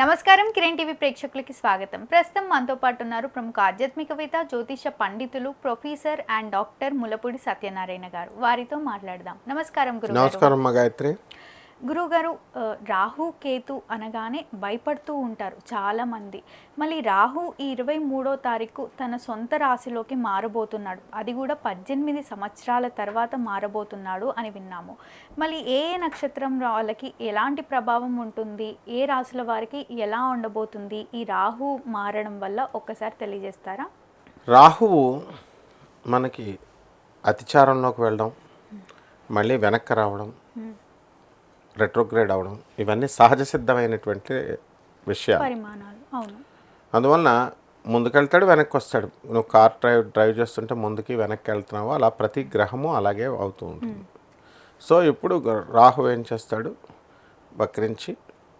నమస్కారం కిరణ్ టీవీ ప్రేక్షకులకి స్వాగతం. ప్రస్తుతం మనతో పాటు ఉన్నారు ప్రముఖ ఆధ్యాత్మికవేత్త జ్యోతిష పండితులు professor and doctor Mulapudi Satyanarayana garu. వారితో మాట్లాడదాం. నమస్కారం గురు నమస్కారం గాయత్రి గురుగారు ఆ, రాహు కేతు అనగానే భయపడుతూ ఉంటారు చాలా మంది మళ్ళీ రాహు ఈ ఇరవై మూడో తారీఖు తన సొంత రాశిలోకి మారబోతున్నాడు. అది కూడా పద్దెనిమిది సంవత్సరాల తర్వాత మారబోతున్నాడు అని విన్నాము. మళ్ళీ ఏ ఏ నక్షత్రం వాళ్ళకి ఎలాంటి ప్రభావం ఉంటుంది? ఏ రాశుల వారికి ఎలా ఉండబోతుంది? ఈ రాహు మారడం వల్ల ఒక్కసారి తెలియజేస్తారా? రాహువు మనకి అతిచారంలోకి వెళ్ళడం మళ్ళీ వెనక్కి రావడం రెట్రోగ్రేడ్ అవడం ఇవన్నీ సహజ సిద్ధమైనటువంటి విషయాలు. అందువలన ముందుకెళ్తాడు వెనక్కి వస్తాడు నువ్వు కార్ డ్రైవ్ డ్రైవ్ చేస్తుంటే ముందుకి వెనక్కి వెళ్తున్నావు అలా ప్రతి గ్రహము అలాగే అవుతూ ఉంటుంది. సో ఇప్పుడు రాహు ఏం చేస్తాడు? వక్రించి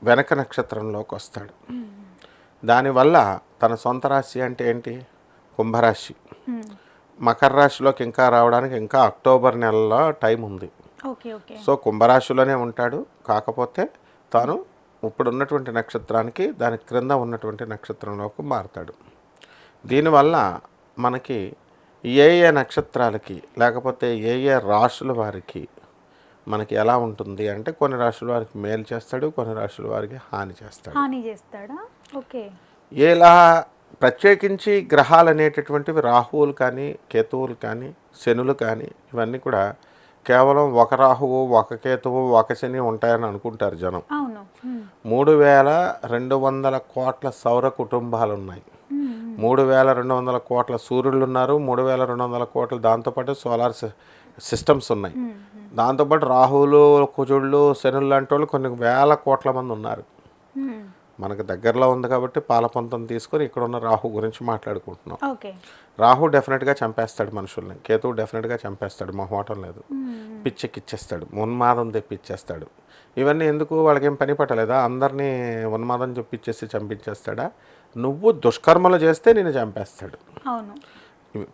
వెనక నక్షత్రంలోకి వస్తాడు. దానివల్ల తన సొంత రాశి అంటే ఏంటి? కుంభరాశి. మకర రాశిలోకి ఇంకా రావడానికి ఇంకా అక్టోబర్ నెలలో టైం ఉంది. సో కుంభరాశిలోనే ఉంటాడు. కాకపోతే తాను ఇప్పుడు ఉన్నటువంటి నక్షత్రానికి దాని క్రింద ఉన్నటువంటి నక్షత్రంలోకి మారుతాడు. దీనివల్ల మనకి ఏ ఏ నక్షత్రాలకి లేకపోతే ఏ ఏ రాశుల వారికి మనకి ఎలా ఉంటుంది అంటే కొన్ని రాశుల వారికి మేలు చేస్తాడు కొన్ని రాశుల వారికి హాని చేస్తాడు. హాని చేస్తాడా? ఓకే. ఇలా ప్రత్యేకించి గ్రహాలు అనేటటువంటివి రాహువులు కానీ కేతువులు కానీ శనులు కానీ ఇవన్నీ కూడా కేవలం ఒక రాహువు ఒక కేతువు ఒక శని ఉంటాయని అనుకుంటారు జనం. మూడు వేల రెండు వందల కోట్ల సౌర కుటుంబాలు ఉన్నాయి. మూడు వేల రెండు వందల కోట్ల సూర్యులు ఉన్నారు మూడు వేల రెండు వందల కోట్ల దాంతోపాటు సోలార్ సిస్టమ్స్ ఉన్నాయి దాంతోపాటు రాహువులు కుజుళ్ళు శనులు లాంటి వాళ్ళు కొన్ని వేల కోట్ల మంది ఉన్నారు. మనకు దగ్గరలో ఉంది కాబట్టి పాలపంతం తీసుకొని ఇక్కడ ఉన్న రాహు గురించి మాట్లాడుకుంటున్నాం. రాహు డెఫినెట్గా చంపేస్తాడు మనుషుల్ని. కేతువు డెఫినెట్గా చంపేస్తాడు మొహమాటం లేదు. పిచ్చెక్కిచ్చేస్తాడు ఉన్మాదం తెప్పిచ్చేస్తాడు. ఇవన్నీ ఎందుకు వాళ్ళకి ఏం పని పట్టలేదా? అందరినీ ఉన్మాదం చెప్పిచ్చేసి చంపించేస్తాడా? నువ్వు దుష్కర్మలు చేస్తే నేను చంపేస్తాడు.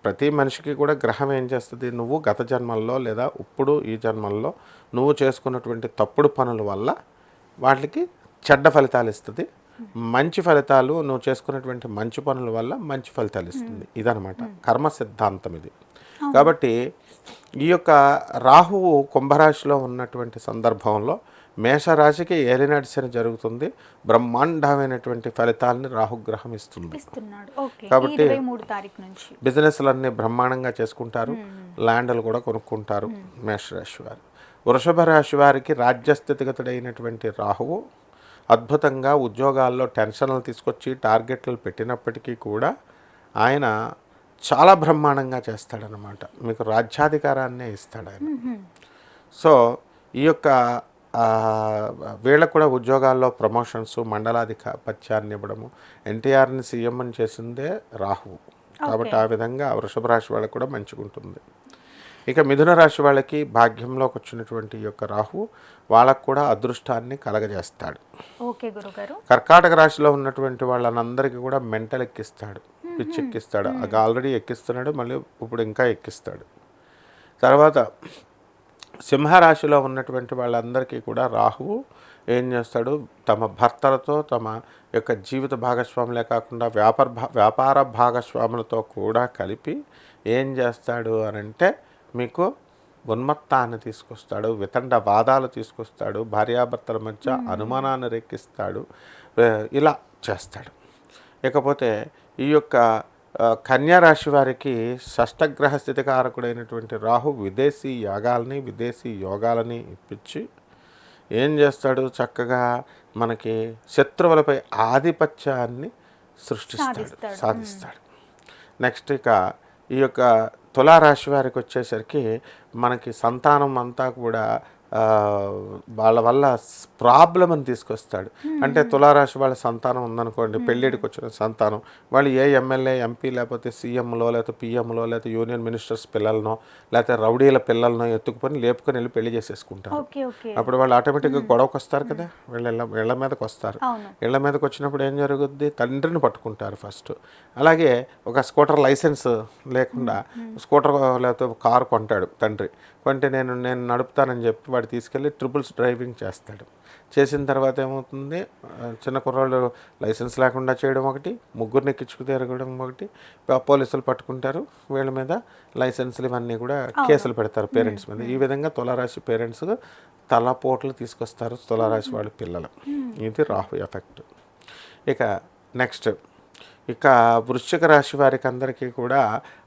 ప్రతి మనిషికి కూడా గ్రహం ఏం చేస్తుంది? నువ్వు గత జన్మల్లో లేదా ఇప్పుడు ఈ జన్మల్లో నువ్వు చేసుకున్నటువంటి తప్పుడు పనుల వల్ల వాటికి చెడ్డ ఫలితాలు ఇస్తుంది. మంచి ఫలితాలు నువ్వు చేసుకున్నటువంటి మంచి పనుల వల్ల మంచి ఫలితాలు ఇస్తుంది. ఇదనమాట కర్మ సిద్ధాంతం ఇది. కాబట్టి ఈ యొక్క రాహువు కుంభరాశిలో ఉన్నటువంటి సందర్భంలో మేషరాశికి ఏలినాటి శని జరుగుతుంది. బ్రహ్మాండమైనటువంటి ఫలితాలని రాహుగ్రహం ఇస్తుంది. కాబట్టి- బిజినెస్లన్నీ బ్రహ్మాండంగా చేసుకుంటారు. ల్యాండ్లు కూడా కొనుక్కుంటారు మేషరాశి వారు. వృషభ రాశి వారికి రాజ్యస్థితిగతుడైనటువంటి రాహువు అద్భుతంగా ఉద్యోగాల్లో టెన్షన్లు తీసుకొచ్చి టార్గెట్లు పెట్టినప్పటికీ కూడా ఆయన చాలా బ్రహ్మాండంగా చేస్తాడనమాట మీకు రాజ్యాధికారాన్నే ఇస్తాడు ఆయన. సో ఈ యొక్క వీళ్ళకు కూడా ఉద్యోగాల్లో ప్రమోషన్స్ మండలాధిపత్యాన్ని ఇవ్వడము ఎన్టీఆర్ని సీఎం అని చేసిందే రాహువు. కాబట్టి ఆ విధంగా వృషభ రాశి వాళ్ళకి కూడా మంచిగా ఉంటుంది ఇక మిథున రాశి వాళ్ళకి భాగ్యంలోకి వచ్చినటువంటి యొక్క రాహు వాళ్ళకు కూడా అదృష్టాన్ని కలగజేస్తాడు. ఓకే గురుగారు. కర్కాటక రాశిలో ఉన్నటువంటి వాళ్ళనందరికీ కూడా మెంటల్ ఎక్కిస్తాడు పిచ్చి ఎక్కిస్తాడు. అది ఆల్రెడీ ఎక్కిస్తున్నాడు మళ్ళీ ఇప్పుడు ఇంకా ఎక్కిస్తాడు. తర్వాత సింహరాశిలో ఉన్నటువంటి వాళ్ళందరికీ కూడా రాహువు ఏం చేస్తాడు? తమ భర్తలతో తమ యొక్క జీవిత భాగస్వాములే కాకుండా వ్యాపార భా- వ్యాపార భాగస్వాములతో కూడా కలిపి ఏం చేస్తాడు అని అంటే మీకు ఉన్మత్తాన్ని తీసుకొస్తాడు వితండ వాదాలు తీసుకొస్తాడు భార్యాభర్తల మధ్య అనుమానాన్ని రేకిస్తాడు ఏ- ఇలా చేస్తాడు. ఇకపోతే ఈ యొక్క రాశి వారికి షష్టగ్రహ స్థితికారకుడైనటువంటి రాహు విదేశీ యాగాలని విదేశీ యోగాలని ఇప్పించి ఏం చేస్తాడు? చక్కగా మనకి శత్రువులపై ఆధిపత్యాన్ని సృష్టిస్తాడు. సాధిస్తాడు. నెక్స్ట్ ఇక ఈ యొక్క తులారాశి వారికి వచ్చేసరికి మనకి సంతానం అంతా కూడా వాళ్ళ వల్ల ప్రాబ్లం అని తీసుకొస్తాడు. అంటే తులారాశి వాళ్ళ సంతానం ఉందనుకోండి పెళ్ళిడికి వచ్చిన సంతానం. వాళ్ళు ఏ ఎమ్మెల్యే ఎంపీ లేకపోతే సీఎంలో లేకపోతే పిఎంలో లేకపోతే యూనియన్ మినిస్టర్స్ పిల్లలనో లేకపోతే రౌడీల పిల్లలనో ఎత్తుకుని లేపుకొని వెళ్ళి పెళ్ళి చేసేసుకుంటారు. అప్పుడు వాళ్ళు ఆటోమేటిక్గా గొడవకు వస్తారు కదా వీళ్ళ ఇళ్ళ మీదకి వస్తారు. ఇళ్ళ మీదకి వచ్చినప్పుడు ఏం జరుగుద్ది? తండ్రిని పట్టుకుంటారు ఫస్ట్. అలాగే ఒక స్కూటర్ లైసెన్స్ లేకుండా స్కూటర్ లేకపోతే కారు కొంటాడు తండ్రి. కొంటే నేను నేను నడుపుతానని చెప్పి వాడు తీసుకెళ్ళి ట్రిపుల్స్ డ్రైవింగ్ చేస్తాడు. చేసిన తర్వాత ఏమవుతుంది? చిన్న కుర్రాళ్ళు లైసెన్స్ లేకుండా చేయడం ఒకటి ముగ్గురిని ఎక్కించుకు తిరగడం ఒకటి పోలీసులు పట్టుకుంటారు. వీళ్ళ మీద లైసెన్సులు ఇవన్నీ కూడా కేసులు పెడతారు పేరెంట్స్ మీద. ఈ విధంగా తులారాశి పేరెంట్స్ తలపోట్లు తీసుకొస్తారు తులారాశి వాళ్ళ పిల్లలు. ఇది రాహు ఎఫెక్ట్. ఇక నెక్స్ట్. ఇక వృశ్చిక రాశి వారికి అందరికీ కూడా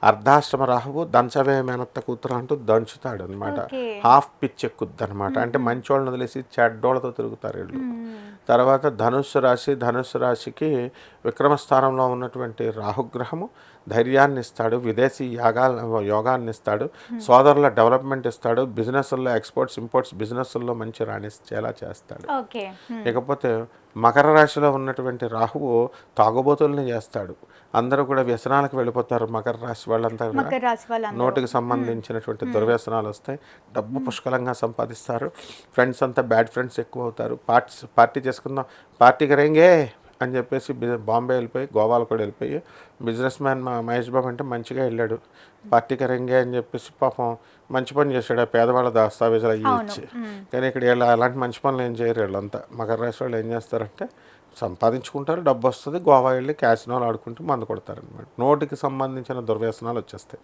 అర్ధాష్టమ రాహువు దంచవే మేనత్త కూతురు అంటూ దంచుతాడు అనమాట. హాఫ్ పిచ్ ఎక్కుద్ది అనమాట అంటే మంచోళ్ళని వదిలేసి చెడ్డోళ్ళతో తిరుగుతారు వీళ్ళు. తర్వాత ధనుస్సు రాశి ధనుస్సు రాశికి విక్రమస్థానంలో ఉన్నటువంటి రాహుగ్రహము ధైర్యాన్ని ఇస్తాడు విదేశీ యాగాల యోగాన్ని ఇస్తాడు సోదరుల డెవలప్మెంట్ ఇస్తాడు బిజినెస్ల్లో ఎక్స్పోర్ట్స్ ఇంపోర్ట్స్ బిజినెస్ల్లో మంచి రాణించేలా చేస్తాడు. హ్మ్. ఇకపోతే మకర రాశిలో ఉన్నటువంటి రాహువు తాగుబోతుల్ని చేస్తాడు. అందరూ కూడా వ్యసనాలకు వెళ్ళిపోతారు. మకర రాశి వాళ్ళంతా నోటికి సంబంధించినటువంటి దుర్వ్యసనాలు వస్తాయి. డబ్బు పుష్కలంగా సంపాదిస్తారు. ఫ్రెండ్స్ అంతా బ్యాడ్ ఫ్రెండ్స్ ఎక్కువ అవుతారు. పార్టీ పార్టీ చేసుకుందాం. పార్టీకి రేంగే అని చెప్పేసి బాంబే వెళ్ళిపోయి గోవాలో కూడా వెళ్ళిపోయి బిజినెస్ మ్యాన్ మా మహేష్ బాబు అంటే మంచిగా వెళ్ళాడు. పార్టీకి రేంగే అని చెప్పేసి పాపం మంచి పని చేశాడు. ఆ పేదవాళ్ళ దస్తావేజులు అయ్యి ఇచ్చి. కానీ ఇక్కడ వీళ్ళు అలాంటి మంచి పనులు ఏం చేయరు వీళ్ళంతా. మకర రాశి వాళ్ళు ఏం చేస్తారంటే సంపాదించుకుంటారు డబ్బు వస్తుంది గోవా వెళ్ళి క్యాసినోలు ఆడుకుంటూ మందు కొడతారు అనమాట నోటికి సంబంధించిన దుర్వ్యసనాలు వచ్చేస్తాయి.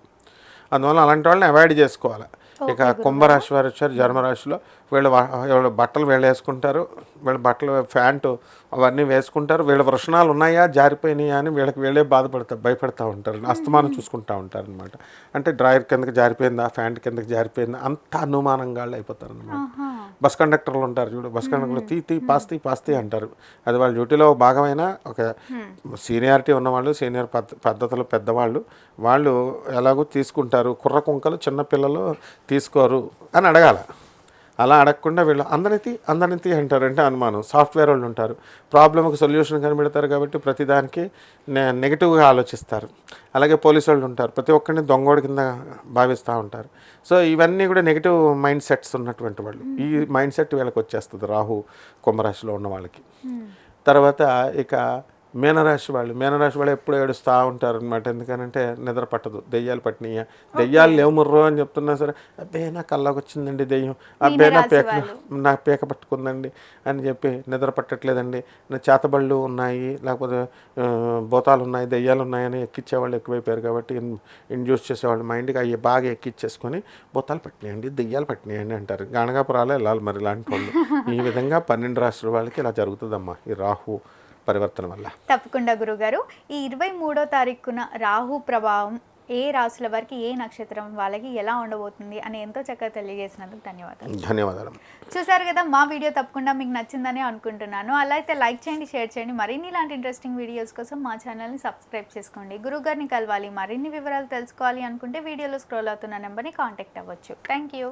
అందువల్ల అలాంటి వాళ్ళని అవాయిడ్ చేసుకోవాలి. ఇక కుంభరాశి వారు వచ్చారు జన్మరాశిలో వీళ్ళు వీళ్ళు బట్టలు వీళ్ళు వేసుకుంటారు. వీళ్ళ బట్టలు ప్యాంటు అవన్నీ వేసుకుంటారు. వీళ్ళ వృషణాలు ఉన్నాయా జారిపోయినాయా అని వీళ్ళకి వీళ్ళే బాధపడతా భయపడతా ఉంటారు. అస్తమానం చూసుకుంటా ఉంటారు అనమాట అంటే డ్రాయర్ కిందకి జారిపోయిందా ప్యాంట్ కిందకి జారిపోయిందా అంత అనుమానంగా అయిపోతారు అనమాట. బస్ కండక్టర్లు ఉంటారు చూడు. బస్ కండక్టర్లు తీ తీ పాస్తి పాస్తి అంటారు. అది వాళ్ళ డ్యూటీలో భాగమైన ఒక సీనియారిటీ ఉన్నవాళ్ళు సీనియర్ పద్ధ పద్ధతులు పెద్దవాళ్ళు వాళ్ళు ఎలాగో తీసుకుంటారు. కుర్ర కుంకలు చిన్న పిల్లలు తీసుకోరు అని అడగాల. అలా అడగకుండా వీళ్ళు అందరితీ అందరితీ అంటారు. అంటే అనుమానం. సాఫ్ట్వేర్ వాళ్ళు ఉంటారు. ప్రాబ్లమ్కి సొల్యూషన్ కనిపెడతారు కాబట్టి ప్రతిదానికి నె నెగిటివ్గా ఆలోచిస్తారు. అలాగే పోలీసు వాళ్ళు ఉంటారు. ప్రతి ఒక్కరిని దొంగోడి కింద భావిస్తూ ఉంటారు. సో ఇవన్నీ కూడా నెగిటివ్ మైండ్ సెట్స్ ఉన్నటువంటి వాళ్ళు. ఈ మైండ్ సెట్ వీళ్ళకి వచ్చేస్తుంది. రాహు కుంభరాశిలో ఉన్న వాళ్ళకి. తర్వాత ఇక మీనరాశి వాళ్ళు మీనరాశి వాళ్ళు ఎప్పుడు ఏడుస్తూ ఉంటారు అనమాట ఎందుకనంటే నిద్ర పట్టదు దెయ్యాలు పట్టినాయా. దెయ్యాలు లేవు ముర్రో అని చెప్తున్నా సరే అబ్బే నా కల్లోకి వచ్చిందండి దెయ్యం. అబ్బే నా పేక నా పేక పట్టుకుందండి అని చెప్పి నిద్ర పట్టట్లేదండి. నా చేతబళ్ళు ఉన్నాయి లేకపోతే భూతాలు ఉన్నాయి దెయ్యాలు ఉన్నాయని ఎక్కించేవాళ్ళు ఎక్కువైపోయారు కాబట్టి ఇండ్యూస్ చేసేవాళ్ళు మైండ్కి అవి బాగా ఎక్కిచ్చేసుకొని భూతాలు పట్టినాయండి దెయ్యాలు పట్టినాయండి అంటారు. గణగాపురాలే వెళ్ళాలి మరి ఇలాంటి వాళ్ళు. ఈ విధంగా పన్నెండు రాష్ట్రాల వాళ్ళకి ఇలా జరుగుతుందమ్మా ఈ రాహు పరివర్తన వల్ల. తప్పకుండా గురుగారు. ఈ ఇరవై మూడో తారీఖున రాహు ప్రభావం ఏ రాశుల వారికి ఏ నక్షత్రం వాళ్ళకి ఎలా ఉండబోతుంది అని ఎంతో చక్కగా తెలియజేసినందుకు ధన్యవాదాలు. ధన్యవాదాలు. చూసారు కదా మా వీడియో తప్పకుండా మీకు నచ్చిందని అనుకుంటున్నాను. అలా అయితే లైక్ చేయండి షేర్ చేయండి. మరిన్ని ఇలాంటి ఇంట్రెస్టింగ్ వీడియోస్ కోసం మా ఛానల్ని సబ్స్క్రైబ్ చేసుకోండి. గురుగారిని కలవాలి. మరిన్ని వివరాలు తెలుసుకోవాలి అనుకుంటే వీడియోలో స్క్రోల్ అవుతున్న నెంబర్ని కాంటాక్ట్ అవ్వచ్చు. Thank you